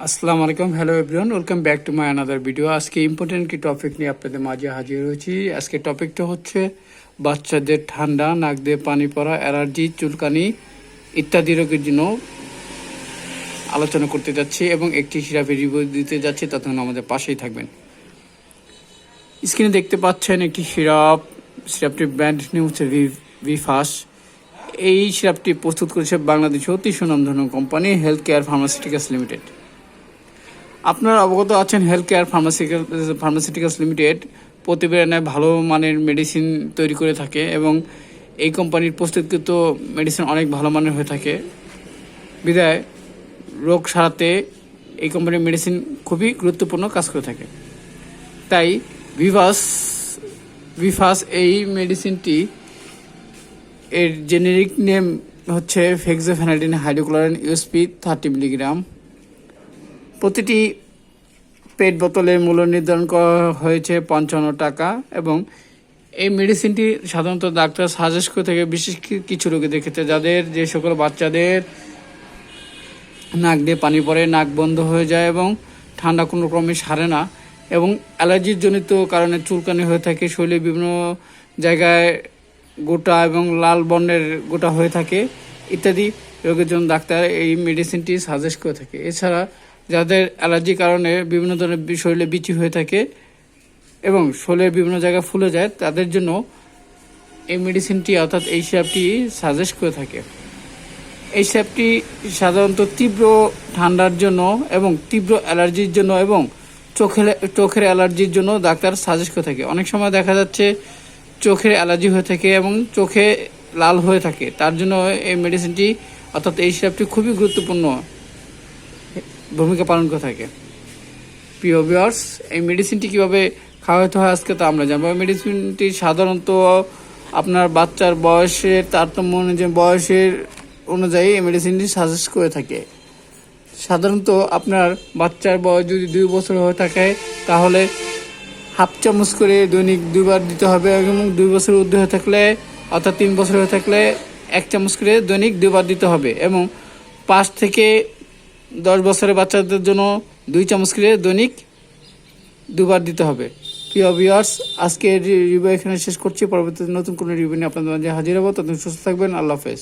আসসালামু আলাইকুম, hello everyone, welcome back to my another video. আজকে ইম্পর্টেন্ট কি টপিক নিয়ে আপনাদের মাঝে হাজির হয়েছি। আজকে টপিকটা হচ্ছে বাচ্চাদের ঠান্ডা, নাক দিয়ে পানি পড়া, অ্যালার্জি, চুলকানি ইত্যাদি রোগের জন্য আলোচনা করতে যাচ্ছি এবং একটি সিরাপের রিভিউ দিতে যাচ্ছি ততক্ষণ আমাদের পাশেই থাকবেন। স্ক্রিনে দেখতে পাচ্ছেন একটি সিরাপ সিরাপটির ব্র্যান্ড নেম হচ্ছে ভি- ভিফাস। এই সিরাপটি প্রস্তুত করেছে বাংলাদেশের অতি সুনামধন্য company health care pharmaceuticals limited. আপনারা অবগত আছেন health care pharmaceutical pharmaceuticals limited প্রতিবেদনে ভালো মানের মেডিসিন তৈরি করে থাকে এবং এই কোম্পানির প্রস্তুতকৃত মেডিসিন অনেক ভালো মানের হয়ে থাকে। বিদায়, রোগ সারাতে এই কোম্পানির মেডিসিন খুবই গুরুত্বপূর্ণ কাজ করে থাকে। তাই ভিভাস ভিফাস এই মেডিসিনটি এর জেনেরিক নেম হচ্ছে fexofenadine hydrochloride USP thirty milligram প্রতিটি পেট বোতলের মূল্য নির্ধারণ করা হয়েছে পঞ্চান্ন টাকা এবং এই মেডিসিনটি সাধারণত ডাক্তার সাজেস্ট করে থাকে বিশেষ কিছু রোগীদের ক্ষেত্রে যাদের যে সকল বাচ্চাদের নাক দিয়ে পানি পড়ে, নাক বন্ধ হয়ে যায় এবং ঠান্ডা কোনো ক্রমে সারে না এবং অ্যালার্জির জনিত কারণে চুলকানি হয়ে থাকে, শরীরে বিভিন্ন জায়গায় গোটা এবং লাল বর্ণের গোটা হয়ে থাকে ইত্যাদি রোগের জন্য ডাক্তার এই মেডিসিনটি সাজেস্ট করে থাকে। এছাড়া যাদের অ্যালার্জির কারণে বিভিন্ন ধরনের শরীরে বিচি হয়ে থাকে এবং শরীরের বিভিন্ন জায়গায় ফুলে যায়, তাদের জন্য এই মেডিসিনটি অর্থাৎ এই সিরাপটি সাজেস্ট করে থাকে। এই স্যাপটি সাধারণত তীব্র ঠান্ডার জন্য এবং তীব্র অ্যালার্জির জন্য এবং চোখের চোখের অ্যালার্জির জন্য ডাক্তার সাজেস্ট করে থাকে। অনেক সময় দেখা যাচ্ছে চোখের অ্যালার্জি হয়ে থাকে এবং চোখে লাল হয়ে থাকে। তার জন্য এই মেডিসিনটি অর্থাৎ এই স্যাপটি খুবই গুরুত্বপূর্ণ। ভূমিকা পালন করে থাকে। প্রিয় ভিউয়ার্স এই মেডিসিনটি কীভাবে খাওয়াতে হয় আজকে তো আমরা জানব। এই মেডিসিনটি সাধারণত আপনার বাচ্চার বয়সের তারতম্য অনুযায়ী, বয়সের অনুযায়ী এই মেডিসিনটি সাজেস্ট করে থাকে। সাধারণত আপনার বাচ্চার বয়স যদি দুই বছর হয়ে থাকে, তাহলে হাফ চামচ করে দৈনিক দুইবার দিতে হবে এবং দুই বছর ঊর্ধ্ব হয়ে থাকলে অর্থাৎ তিন বছর হয়ে থাকলে এক চামচ করে দৈনিক দুইবার দিতে হবে এবং পাঁচ থেকে দশ বছরের বাচ্চাদের জন্য দুই চামচ করে দৈনিক দুবার দিতে হবে। প্রিয় ভিউয়ার্স আজকে রিভিউ এখানে শেষ করছি। পরবর্তীতে নতুন কোনো রিভিউ নিয়ে আপনাদের মাঝে হাজির হব। ততদিন সুস্থ থাকবেন। আল্লাহ হাফেজ।